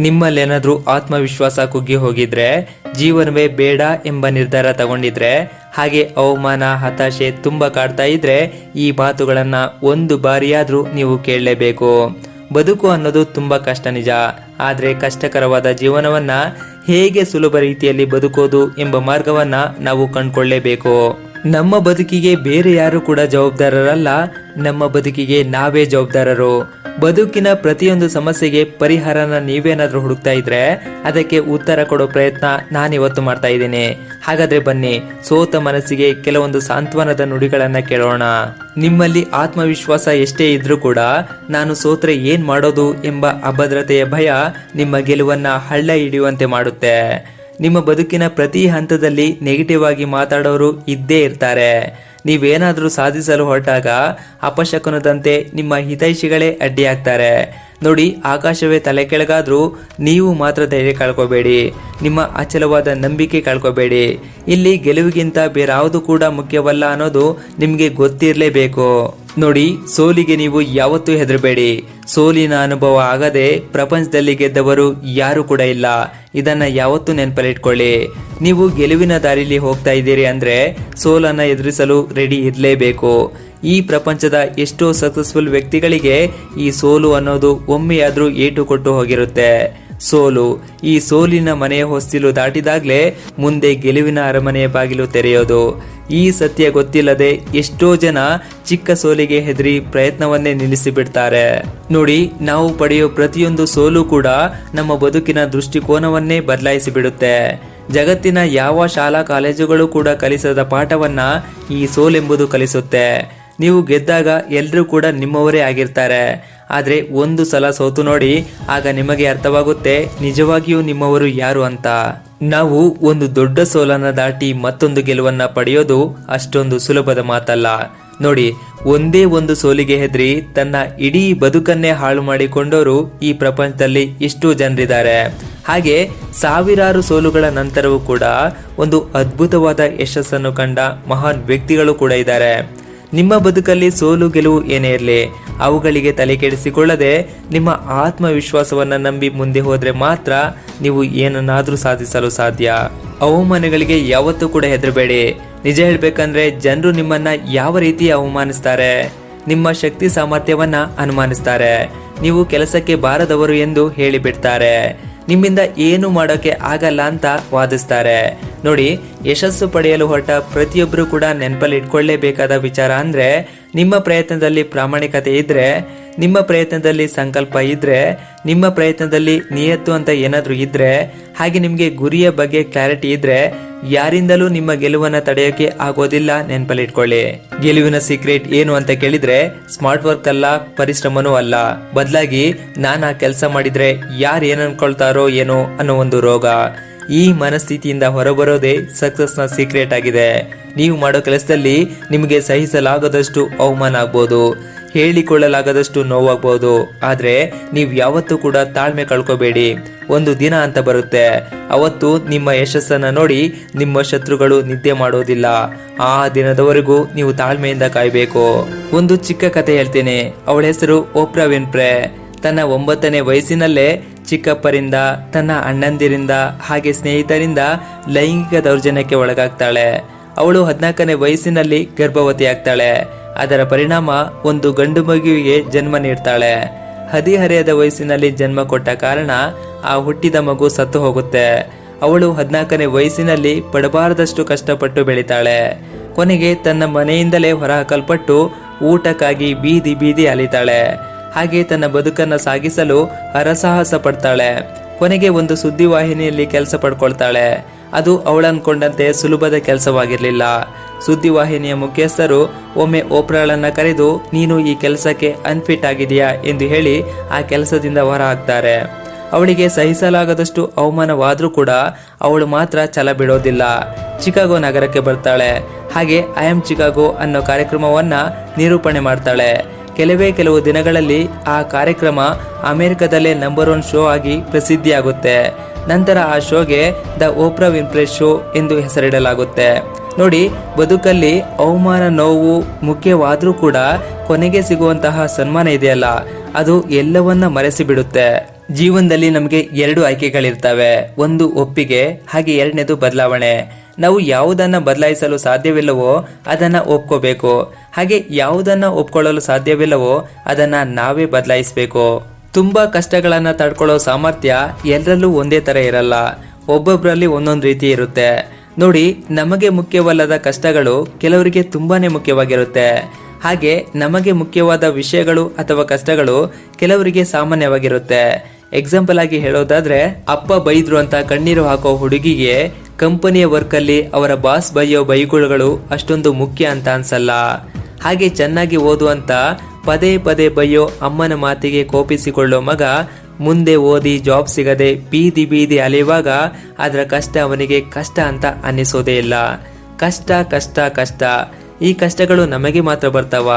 ನಿಮ್ಮಲ್ಲೇನಾದ್ರೂ ಆತ್ಮವಿಶ್ವಾಸ ಕುಗ್ಗಿ ಹೋಗಿದ್ರೆ, ಜೀವನವೇ ಬೇಡ ಎಂಬ ನಿರ್ಧಾರ ತಗೊಂಡಿದ್ರೆ, ಹಾಗೆ ಅವಮಾನ, ಹತಾಶೆ ತುಂಬ ಕಾಡ್ತಾ ಇದ್ರೆ, ಈ ಮಾತುಗಳನ್ನ ಒಂದು ಬಾರಿಯಾದ್ರೂ ನೀವು ಕೇಳಲೇಬೇಕು. ಬದುಕು ಅನ್ನೋದು ತುಂಬಾ ಕಷ್ಟ ನಿಜ. ಆದ್ರೆ ಕಷ್ಟಕರವಾದ ಜೀವನವನ್ನ ಹೇಗೆ ಸುಲಭ ರೀತಿಯಲ್ಲಿ ಬದುಕೋದು ಎಂಬ ಮಾರ್ಗವನ್ನ ನಾವು ಕಂಡುಕೊಳ್ಳೇಬೇಕು. ನಮ್ಮ ಬದುಕಿಗೆ ಬೇರೆ ಯಾರು ಕೂಡ ಜವಾಬ್ದಾರರಲ್ಲ, ನಮ್ಮ ಬದುಕಿಗೆ ನಾವೇ ಜವಾಬ್ದಾರರು. ಬದುಕಿನ ಪ್ರತಿಯೊಂದು ಸಮಸ್ಯೆಗೆ ಪರಿಹಾರನ ನೀವೇನಾದ್ರೂ ಹುಡುಕ್ತಾ ಇದ್ರೆ ಅದಕ್ಕೆ ಉತ್ತರ ಕೊಡೋ ಪ್ರಯತ್ನ ನಾನಿವತ್ತು ಮಾಡ್ತಾ ಇದ್ದೀನಿ. ಹಾಗಾದ್ರೆ ಬನ್ನಿ, ಸೋತ ಮನಸ್ಸಿಗೆ ಕೆಲವೊಂದು ಸಾಂತ್ವನದ ನುಡಿಗಳನ್ನ ಕೇಳೋಣ. ನಿಮ್ಮಲ್ಲಿ ಆತ್ಮವಿಶ್ವಾಸ ಎಷ್ಟೇ ಇದ್ರೂ ಕೂಡ ನಾನು ಸೋತ್ರೆ ಏನ್ ಮಾಡೋದು ಎಂಬ ಅಭದ್ರತೆಯ ಭಯ ನಿಮ್ಮ ಗೆಲುವನ್ನ ಹಳ್ಳ ಹಿಡಿಯುವಂತೆ ಮಾಡುತ್ತೆ. ನಿಮ್ಮ ಬದುಕಿನ ಪ್ರತಿ ಹಂತದಲ್ಲಿ ನೆಗೆಟಿವ್ ಆಗಿ ಮಾತಾಡೋರು ಇದ್ದೇ ಇರ್ತಾರೆ. ನೀವೇನಾದರೂ ಸಾಧಿಸಲು ಹೊರಟಾಗ ಅಪಶಕುನದಂತೆ ನಿಮ್ಮ ಹಿತೈಷಿಗಳೇ ಅಡ್ಡಿಯಾಗ್ತಾರೆ. ನೋಡಿ, ಆಕಾಶವೇ ತಲೆ ಕೆಳಗಾದರೂ ನೀವು ಮಾತ್ರ ಧೈರ್ಯ ಕಳ್ಕೋಬೇಡಿ. ನಿಮ್ಮ ಅಚಲವಾದ ನಂಬಿಕೆ ಕಳ್ಕೋಬೇಡಿ. ಇಲ್ಲಿ ಗೆಲುವಿಗಿಂತ ಬೇರಾವುದು ಕೂಡ ಮುಖ್ಯವಲ್ಲ ಅನ್ನೋದು ನಿಮಗೆ ಗೊತ್ತಿರಲೇಬೇಕು. ನೋಡಿ, ಸೋಲಿಗೆ ನೀವು ಯಾವತ್ತೂ ಹೆದರಬೇಡಿ. ಸೋಲಿನ ಅನುಭವ ಆಗದೆ ಪ್ರಪಂಚದಲ್ಲಿ ಗೆದ್ದವರು ಯಾರು ಕೂಡ ಇಲ್ಲ. ಇದನ್ನ ಯಾವತ್ತೂ ನೆನಪಲ್ಲಿಟ್ಕೊಳ್ಳಿ. ನೀವು ಗೆಲುವಿನ ದಾರಿಲಿ ಹೋಗ್ತಾ ಇದ್ದೀರಿ ಅಂದ್ರೆ ಸೋಲನ್ನು ಎದುರಿಸಲು ರೆಡಿ ಇರಲೇಬೇಕು. ಈ ಪ್ರಪಂಚದ ಎಷ್ಟೋ ಸಕ್ಸಸ್ಫುಲ್ ವ್ಯಕ್ತಿಗಳಿಗೆ ಈ ಸೋಲು ಅನ್ನೋದು ಒಮ್ಮೆಯಾದರೂ ಏಟು ಕೊಟ್ಟು ಹೋಗಿರುತ್ತೆ. ಸೋಲು, ಈ ಸೋಲಿನ ಮನೆಯ ಹೊಸ್ತಿಲು ದಾಟಿದಾಗ್ಲೇ ಮುಂದೆ ಗೆಲುವಿನ ಅರಮನೆಯ ಬಾಗಿಲು ತೆರೆಯೋದು. ಈ ಸತ್ಯ ಗೊತ್ತಿಲ್ಲದೆ ಎಷ್ಟೋ ಜನ ಚಿಕ್ಕ ಸೋಲಿಗೆ ಹೆದರಿ ಪ್ರಯತ್ನವನ್ನೇ ನಿಲ್ಲಿಸಿಬಿಡ್ತಾರೆ. ನೋಡಿ, ನಾವು ಪಡೆಯೋ ಪ್ರತಿಯೊಂದು ಸೋಲು ಕೂಡ ನಮ್ಮ ಬದುಕಿನ ದೃಷ್ಟಿಕೋನವನ್ನೇ ಬದಲಾಯಿಸಿ ಬಿಡುತ್ತೆ ಜಗತ್ತಿನ ಯಾವ ಶಾಲಾ ಕಾಲೇಜುಗಳು ಕೂಡ ಕಲಿಸದ ಪಾಠವನ್ನ ಈ ಸೋಲೆಂಬುದು ಕಲಿಸುತ್ತೆ. ನೀವು ಗೆದ್ದಾಗ ಎಲ್ಲರೂ ಕೂಡ ನಿಮ್ಮವರೇ ಆಗಿರ್ತಾರೆ. ಆದರೆ ಒಂದು ಸಲ ಸೋತು ನೋಡಿ ಆಗ ನಿಮಗೆ ಅರ್ಥವಾಗುತ್ತೆ ನಿಜವಾಗಿಯೂ ನಿಮ್ಮವರು ಯಾರು ಅಂತ. ನಾವು ಒಂದು ದೊಡ್ಡ ಸೋಲನ್ನ ದಾಟಿ ಮತ್ತೊಂದು ಗೆಲುವನ್ನ ಪಡೆಯೋದು ಅಷ್ಟೊಂದು ಸುಲಭದ ಮಾತಲ್ಲ. ನೋಡಿ, ಒಂದೇ ಒಂದು ಸೋಲಿಗೆ ಹೆದರಿ ತನ್ನ ಇಡೀ ಬದುಕನ್ನೇ ಹಾಳು ಮಾಡಿಕೊಂಡವರು ಈ ಪ್ರಪಂಚದಲ್ಲಿ ಎಷ್ಟೋ ಜನರಿದ್ದಾರೆ. ಹಾಗೆ ಸಾವಿರಾರು ಸೋಲುಗಳ ನಂತರವೂ ಕೂಡ ಒಂದು ಅದ್ಭುತವಾದ ಯಶಸ್ಸನ್ನು ಕಂಡ ಮಹಾನ್ ವ್ಯಕ್ತಿಗಳು ಕೂಡ ಇದ್ದಾರೆ. ನಿಮ್ಮ ಬದುಕಲ್ಲಿ ಸೋಲು ಗೆಲುವು ಏನೇ ಇರಲಿ, ಅವುಗಳಿಗೆ ತಲೆ ಕೆಡಿಸಿಕೊಳ್ಳದೆ ನಿಮ್ಮ ಆತ್ಮವಿಶ್ವಾಸವನ್ನು ನಂಬಿ ಮುಂದೆ ಹೋದರೆ ಮಾತ್ರ ನೀವು ಏನನ್ನಾದರೂ ಸಾಧಿಸಲು ಸಾಧ್ಯ. ಅವಮಾನಗಳಿಗೆ ಯಾವತ್ತೂ ಕೂಡ ಹೆದರಬೇಡಿ. ನಿಜ ಹೇಳಬೇಕಂದ್ರೆ ಜನರು ನಿಮ್ಮನ್ನ ಯಾವ ರೀತಿ ಅವಮಾನಿಸ್ತಾರೆ? ನಿಮ್ಮ ಶಕ್ತಿ ಸಾಮರ್ಥ್ಯವನ್ನ ಅನುಮಾನಿಸ್ತಾರೆ. ನೀವು ಕೆಲಸಕ್ಕೆ ಬಾರದವರು ಎಂದು ಹೇಳಿಬಿಡ್ತಾರೆ. ನಿಮ್ಮಿಂದ ಏನು ಮಾಡೋಕೆ ಆಗಲ್ಲ ಅಂತ ವಾದಿಸ್ತಾರೆ. ನೋಡಿ, ಯಶಸ್ಸು ಪಡೆಯಲು ಹೊರಟ ಪ್ರತಿಯೊಬ್ಬರು ಕೂಡ ನೆನಪಲ್ಲಿ ಇಟ್ಕೊಳ್ಳೇಬೇಕಾದ ವಿಚಾರ ಅಂದ್ರೆ, ನಿಮ್ಮ ಪ್ರಯತ್ನದಲ್ಲಿ ಪ್ರಾಮಾಣಿಕತೆ ಇದ್ರೆ, ನಿಮ್ಮ ಪ್ರಯತ್ನದಲ್ಲಿ ಸಂಕಲ್ಪ ಇದ್ರೆ, ನಿಮ್ಮ ಪ್ರಯತ್ನದಲ್ಲಿ ನಿಯತ್ತು ಅಂತ ಏನಾದ್ರೂ ಇದ್ರೆ, ಹಾಗೆ ನಿಮಗೆ ಗುರಿಯ ಬಗ್ಗೆ ಕ್ಲಾರಿಟಿ ಇದ್ರೆ, ಯಾರಿಂದಲೂ ನಿಮ್ಮ ಗೆಲುವನ್ನ ತಡೆಯೋಕೆ ಆಗೋದಿಲ್ಲ ನೆನಪಲ್ಲಿ ಇಟ್ಕೊಳ್ಳಿ ಗೆಲುವಿನ ಸೀಕ್ರೆಟ್ ಏನು ಅಂತ ಕೇಳಿದ್ರೆ, ಸ್ಮಾರ್ಟ್ ವರ್ಕ್ ಅಲ್ಲ, ಪರಿಶ್ರಮನೂ ಅಲ್ಲ. ಬದಲಾಗಿ ನಾನು ಆ ಕೆಲಸ ಮಾಡಿದ್ರೆ ಯಾರು ಏನ್ ಏನೋ ಅನ್ನೋ ಒಂದು ರೋಗ ಈ ಮನಸ್ಥಿತಿಯಿಂದ ಹೊರಬರೋದೇ ಸಕ್ಸಸ್ನ ಸೀಕ್ರೆಟ್ ಆಗಿದೆ. ನೀವು ಮಾಡೋ ಕೆಲಸದಲ್ಲಿ ನಿಮಗೆ ಸಹಿಸಲಾಗದಷ್ಟು ಅವಮಾನ ಆಗ್ಬೋದು, ಹೇಳಿಕೊಳ್ಳಲಾಗದಷ್ಟು ನೋವಾಗ್ಬೋದು. ಆದ್ರೆ ನೀವು ಯಾವತ್ತೂ ಕೂಡ ತಾಳ್ಮೆ ಕಳ್ಕೋಬೇಡಿ. ಒಂದು ದಿನ ಅಂತ ಬರುತ್ತೆ. ಅವತ್ತು ನಿಮ್ಮ ಯಶಸ್ಸನ್ನ ನೋಡಿ ನಿಮ್ಮ ಶತ್ರುಗಳು ನಿದ್ದೆ ಮಾಡೋದಿಲ್ಲ. ಆ ದಿನದವರೆಗೂ ನೀವು ತಾಳ್ಮೆಯಿಂದ ಕಾಯ್ಬೇಕು. ಒಂದು ಚಿಕ್ಕ ಕತೆ ಹೇಳ್ತೀನಿ. ಅವಳ ಹೆಸರು ಓಪ್ರಾ ವಿನ್ಪ್ರೆ ತನ್ನ ಒಂಬತ್ತನೇ ವಯಸ್ಸಿನಲ್ಲೇ ಚಿಕ್ಕಪ್ಪರಿಂದ, ತನ್ನ ಅಣ್ಣಂದಿರಿಂದ ಹಾಗೆ ಸ್ನೇಹಿತರಿಂದ ಲೈಂಗಿಕ ದೌರ್ಜನ್ಯಕ್ಕೆ ಒಳಗಾಗ್ತಾಳೆ. ಅವಳು ಹದಿನಾಲ್ಕನೇ ವಯಸ್ಸಿನಲ್ಲಿ ಗರ್ಭವತಿ ಆಗ್ತಾಳೆ ಅದರ ಪರಿಣಾಮ ಒಂದು ಗಂಡು ಮಗುವಿಗೆ ಜನ್ಮ ನೀಡ್ತಾಳೆ. ಹದಿಹರೆಯದ ವಯಸ್ಸಿನಲ್ಲಿ ಜನ್ಮ ಕೊಟ್ಟ ಕಾರಣ ಆ ಹುಟ್ಟಿದ ಮಗು ಸತ್ತು ಹೋಗುತ್ತೆ. ಅವಳು ಹದಿನಾಲ್ಕನೇ ವಯಸ್ಸಿನಲ್ಲಿ ಪಡಬಾರದಷ್ಟು ಕಷ್ಟಪಟ್ಟು ಬೆಳಿತಾಳೆ. ಕೊನೆಗೆ ತನ್ನ ಮನೆಯಿಂದಲೇ ಹೊರಹಾಕಲ್ಪಟ್ಟು ಊಟಕ್ಕಾಗಿ ಬೀದಿ ಬೀದಿ ಅಲಿತಾಳೆ. ಹಾಗೆ ತನ್ನ ಬದುಕನ್ನ ಸಾಗಿಸಲು ಹರಸಾಹಸ ಪಡ್ತಾಳೆ. ಕೊನೆಗೆ ಒಂದು ಸುದ್ದಿವಾಹಿನಿಯಲ್ಲಿ ಕೆಲಸ ಪಡ್ಕೊಳ್ತಾಳೆ. ಅದು ಅವಳನ್ಕೊಂಡಂತೆ ಸುಲಭದ ಕೆಲಸವಾಗಿರಲಿಲ್ಲ. ಸುದ್ದಿವಾಹಿನಿಯ ಮುಖ್ಯಸ್ಥರು, ಒಮ್ಮೆ ಓಪ್ರಾಳನ್ನ ಕರೆದು, ನೀನು ಈ ಕೆಲಸಕ್ಕೆ ಅನ್ಫಿಟ್ ಆಗಿದೆಯಾ ಎಂದು ಹೇಳಿ ಆ ಕೆಲಸದಿಂದ ಹೊರ ಹಾಕ್ತಾರೆ ಅವಳಿಗೆ ಸಹಿಸಲಾಗದಷ್ಟು ಅವಮಾನವಾದರೂ ಕೂಡ ಅವಳು ಮಾತ್ರ ಛಲ ಬಿಡೋದಿಲ್ಲ. ಚಿಕಾಗೋ ನಗರಕ್ಕೆ ಬರ್ತಾಳೆ. ಹಾಗೆ ಐ ಆಮ್ ಚಿಕಾಗೋ ಅನ್ನೋ ಕಾರ್ಯಕ್ರಮವನ್ನ ನಿರೂಪಣೆ ಮಾಡ್ತಾಳೆ. ಕೆಲವೇ ಕೆಲವು ದಿನಗಳಲ್ಲಿ ಆ ಕಾರ್ಯಕ್ರಮ ಅಮೆರಿಕದಲ್ಲೇ ನಂಬರ್ ಒನ್ ಶೋ ಆಗಿ ಪ್ರಸಿದ್ಧಿಯಾಗುತ್ತೆ. ನಂತರ ಆ ಶೋಗೆ ದ ಓಪ್ರಾ ವಿನ್ಪ್ರೆಸ್ ಶೋ ಎಂದು ಹೆಸರಿಡಲಾಗುತ್ತೆ. ನೋಡಿ, ಬದುಕಲ್ಲಿ ಅವಮಾನ, ನೋವು, ಮುಖ್ಯವಾದರೂ ಕೂಡ ಕೊನೆಗೆ ಸಿಗುವಂತಹ ಸನ್ಮಾನ ಇದೆಯಲ್ಲ, ಅದು ಎಲ್ಲವನ್ನ ಮರೆಸಿ ಬಿಡುತ್ತೆ ಜೀವನದಲ್ಲಿ ನಮಗೆ ಎರಡು ಆಯ್ಕೆಗಳಿರ್ತವೆ. ಒಂದು ಒಪ್ಪಿಗೆ, ಹಾಗೆ ಎರಡನೇದು ಬದಲಾವಣೆ. ನಾವು ಯಾವುದನ್ನ ಬದಲಾಯಿಸಲು ಸಾಧ್ಯವಿಲ್ಲವೋ ಅದನ್ನ ಒಪ್ಕೋಬೇಕು. ಹಾಗೆ ಯಾವುದನ್ನ ಒಪ್ಕೊಳ್ಳಲು ಸಾಧ್ಯವಿಲ್ಲವೋ ಅದನ್ನ ನಾವೇ ಬದಲಾಯಿಸಬೇಕು. ತುಂಬಾ ಕಷ್ಟಗಳನ್ನು ತಡ್ಕೊಳ್ಳೋ ಸಾಮರ್ಥ್ಯ ಎಲ್ಲರಲ್ಲೂ ಒಂದೇ ತರ ಇರಲ್ಲ. ಒಬ್ಬೊಬ್ಬರಲ್ಲಿ ಒಂದೊಂದು ರೀತಿ ಇರುತ್ತೆ. ನೋಡಿ, ನಮಗೆ ಮುಖ್ಯವಲ್ಲದ ಕಷ್ಟಗಳು ಕೆಲವರಿಗೆ ತುಂಬಾನೇ ಮುಖ್ಯವಾಗಿರುತ್ತೆ. ಹಾಗೆ ನಮಗೆ ಮುಖ್ಯವಾದ ವಿಷಯಗಳು ಅಥವಾ ಕಷ್ಟಗಳು ಕೆಲವರಿಗೆ ಸಾಮಾನ್ಯವಾಗಿರುತ್ತೆ. ಎಕ್ಸಾಂಪಲ್ ಆಗಿ ಹೇಳೋದಾದ್ರೆ, ಅಪ್ಪ ಬೈದ್ರು ಅಂತ ಕಣ್ಣೀರು ಹಾಕೋ ಹುಡುಗಿಗೆ ಕಂಪನಿಯ ವರ್ಕಲ್ಲಿ ಅವರ ಬಾಸ್ ಬೈಯೋ ಬೈಗುಳಗಳು ಅಷ್ಟೊಂದು ಮುಖ್ಯ ಅಂತ ಅನ್ಸಲ್ಲ. ಹಾಗೆ ಚೆನ್ನಾಗಿ ಓದುವಂತ ಪದೇ ಪದೇ ಬೈಯೋ ಅಮ್ಮನ ಮಾತಿಗೆ ಕೋಪಿಸಿಕೊಳ್ಳೋ ಮಗ ಮುಂದೆ ಓದಿ ಜಾಬ್ ಸಿಗದೆ ಬೀದಿ ಬೀದಿ ಅಲೆಯುವಾಗ ಅದರ ಕಷ್ಟ ಅವನಿಗೆ ಕಷ್ಟ ಅಂತ ಅನ್ನಿಸೋದೇ ಇಲ್ಲ. ಕಷ್ಟ ಕಷ್ಟ ಕಷ್ಟ. ಈ ಕಷ್ಟಗಳು ನಮಗೆ ಮಾತ್ರ ಬರ್ತಾವ.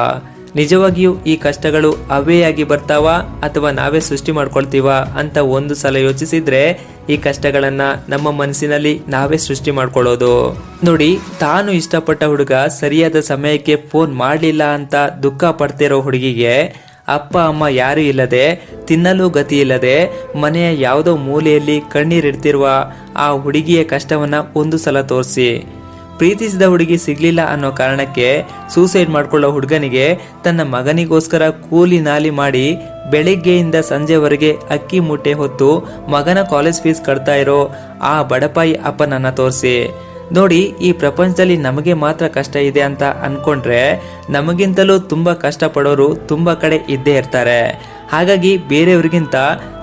ನಿಜವಾಗಿಯೂ ಈ ಕಷ್ಟಗಳು ಅವೇ ಆಗಿ ಬರ್ತಾವ ಅಥವಾ ನಾವೇ ಸೃಷ್ಟಿ ಮಾಡ್ಕೊಳ್ತೀವ ಅಂತ ಒಂದು ಸಲ ಯೋಚಿಸಿದ್ರೆ ಈ ಕಷ್ಟಗಳನ್ನ ನಮ್ಮ ಮನಸ್ಸಿನಲ್ಲಿ ನಾವೇ ಸೃಷ್ಟಿ ಮಾಡ್ಕೊಳ್ಳೋದು. ನೋಡಿ, ತಾನು ಇಷ್ಟಪಟ್ಟ ಹುಡುಗ ಸರಿಯಾದ ಸಮಯಕ್ಕೆ ಫೋನ್ ಮಾಡಲಿಲ್ಲ ಅಂತ ದುಃಖ ಪಡ್ತಿರೋ ಹುಡುಗಿಗೆ ಅಪ್ಪ, ಅಮ್ಮ ಯಾರೂ ಇಲ್ಲದೆ, ತಿನ್ನಲು ಗತಿ ಇಲ್ಲದೆ, ಮನೆಯ ಯಾವುದೋ ಮೂಲೆಯಲ್ಲಿ ಕಣ್ಣೀರಿಡ್ತಿರುವ ಆ ಹುಡುಗಿಯ ಕಷ್ಟವನ್ನ ಒಂದು ಸಲ ತೋರಿಸಿ. ಪ್ರೀತಿಸಿದ ಹುಡುಗಿ ಸಿಗ್ಲಿಲ್ಲ ಅನ್ನೋ ಕಾರಣಕ್ಕೆ ಸೂಸೈಡ್ ಮಾಡ್ಕೊಳ್ಳೋ ಹುಡುಗನಿಗೆ ತನ್ನ ಮಗನಿಗೋಸ್ಕರ ಕೂಲಿ ನಾಲಿ ಮಾಡಿ ಬೆಳಿಗ್ಗೆಯಿಂದ ಸಂಜೆವರೆಗೆ ಅಕ್ಕಿ ಮೂಟೆ ಹೊತ್ತು ಮಗನ ಕಾಲೇಜ್ ಫೀಸ್ ಕಟ್ತಾ ಇರೋ ಆ ಬಡಪಾಯಿ ಅಪ್ಪನನ್ನ ತೋರಿಸಿ. ನೋಡಿ, ಈ ಪ್ರಪಂಚದಲ್ಲಿ ನಮಗೆ ಮಾತ್ರ ಕಷ್ಟ ಇದೆ ಅಂತ ಅನ್ಕೊಂಡ್ರೆ ನಮಗಿಂತಲೂ ತುಂಬಾ ಕಷ್ಟಪಡೋರು ತುಂಬ ಕಡೆ ಇದ್ದೇ ಇರ್ತಾರೆ. ಹಾಗಾಗಿ ಬೇರೆಯವ್ರಿಗಿಂತ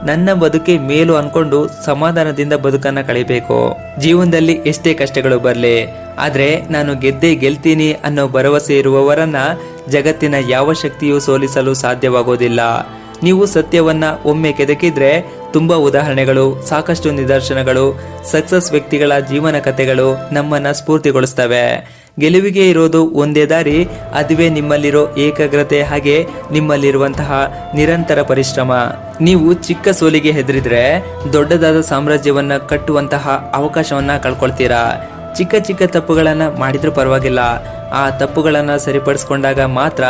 ನನ್ನ ಬದುಕೆ ಮೇಲು ಅನ್ಕೊಂಡು ಸಮಾಧಾನದಿಂದ ಬದುಕನ್ನ ಕಳಿಬೇಕು. ಜೀವನದಲ್ಲಿ ಎಷ್ಟೇ ಕಷ್ಟಗಳು ಬರಲಿ ಆದ್ರೆ ನಾನು ಗೆದ್ದೇ ಗೆಲ್ತೀನಿ ಅನ್ನೋ ಭರವಸೆ ಇರುವವರನ್ನ ಜಗತ್ತಿನ ಯಾವ ಶಕ್ತಿಯೂ ಸೋಲಿಸಲು ಸಾಧ್ಯವಾಗೋದಿಲ್ಲ. ನೀವು ಸತ್ಯವನ್ನ ಒಮ್ಮೆ ಕೆದಕಿದ್ರೆ ತುಂಬಾ ಉದಾಹರಣೆಗಳು, ಸಾಕಷ್ಟು ನಿದರ್ಶನಗಳು, ಸಕ್ಸಸ್ ವ್ಯಕ್ತಿಗಳ ಜೀವನ ಕಥೆಗಳು ನಮ್ಮನ್ನ ಸ್ಫೂರ್ತಿಗೊಳಿಸ್ತವೆ. ಗೆಲುವಿಗೆ ಇರೋದು ಒಂದೇ ದಾರಿ, ಅದುವೇ ನಿಮ್ಮಲ್ಲಿರೋ ಏಕಾಗ್ರತೆ ಹಾಗೆ ನಿಮ್ಮಲ್ಲಿರುವಂತಹ ನಿರಂತರ ಪರಿಶ್ರಮ. ನೀವು ಚಿಕ್ಕ ಸೋಲಿಗೆ ಹೆದರಿದ್ರೆ ದೊಡ್ಡದಾದ ಸಾಮ್ರಾಜ್ಯವನ್ನ ಕಟ್ಟುವಂತಹ ಅವಕಾಶವನ್ನ ಕಳ್ಕೊಳ್ತೀರಾ. ಚಿಕ್ಕ ಚಿಕ್ಕ ತಪ್ಪುಗಳನ್ನು ಮಾಡಿದ್ರೂ ಪರವಾಗಿಲ್ಲ. ಆ ತಪ್ಪುಗಳನ್ನು ಸರಿಪಡಿಸ್ಕೊಂಡಾಗ ಮಾತ್ರ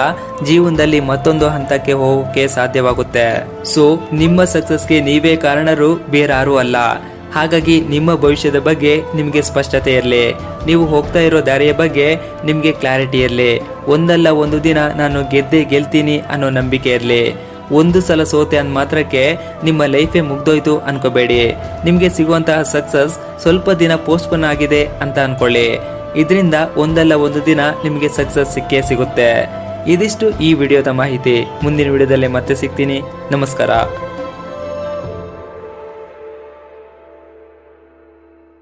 ಜೀವನದಲ್ಲಿ ಮತ್ತೊಂದು ಹಂತಕ್ಕೆ ಹೋಗೋಕೆ ಸಾಧ್ಯವಾಗುತ್ತೆ. ಸೊ ನಿಮ್ಮ ಸಕ್ಸಸ್ಗೆ ನೀವೇ ಕಾರಣರು, ಬೇರಾರೂ ಅಲ್ಲ. ಹಾಗಾಗಿ ನಿಮ್ಮ ಭವಿಷ್ಯದ ಬಗ್ಗೆ ನಿಮಗೆ ಸ್ಪಷ್ಟತೆ ಇರಲಿ. ನೀವು ಹೋಗ್ತಾ ಇರೋ ದಾರಿಯ ಬಗ್ಗೆ ನಿಮಗೆ ಕ್ಲಾರಿಟಿ ಇರಲಿ. ಒಂದಲ್ಲ ಒಂದು ದಿನ ನಾನು ಗೆದ್ದೇ ಗೆಲ್ತೀನಿ ಅನ್ನೋ ನಂಬಿಕೆ ಇರಲಿ. ಒಂದು ಸಲ ಸೋತೆ ಅಂದ ಮಾತ್ರಕ್ಕೆ ನಿಮ್ಮ ಲೈಫೇ ಮುಗ್ದೋಯ್ತು ಅನ್ಕೋಬೇಡಿ. ನಿಮಗೆ ಸಿಗುವಂತಹ ಸಕ್ಸಸ್ ಸ್ವಲ್ಪ ದಿನ ಪೋಸ್ಟ್ಪೋನ್ ಆಗಿದೆ ಅಂತ ಅನ್ಕೊಳ್ಳಿ. ಇದರಿಂದ ಒಂದಲ್ಲ ಒಂದು ದಿನ ನಿಮಗೆ ಸಕ್ಸಸ್ ಸಿಕ್ಕೇ ಸಿಗುತ್ತೆ. ಇದಿಷ್ಟು ಈ ವಿಡಿಯೋದ ಮಾಹಿತಿ. ಮುಂದಿನ ವಿಡಿಯೋದಲ್ಲಿ ಮತ್ತೆ ಸಿಗ್ತೀನಿ. ನಮಸ್ಕಾರ.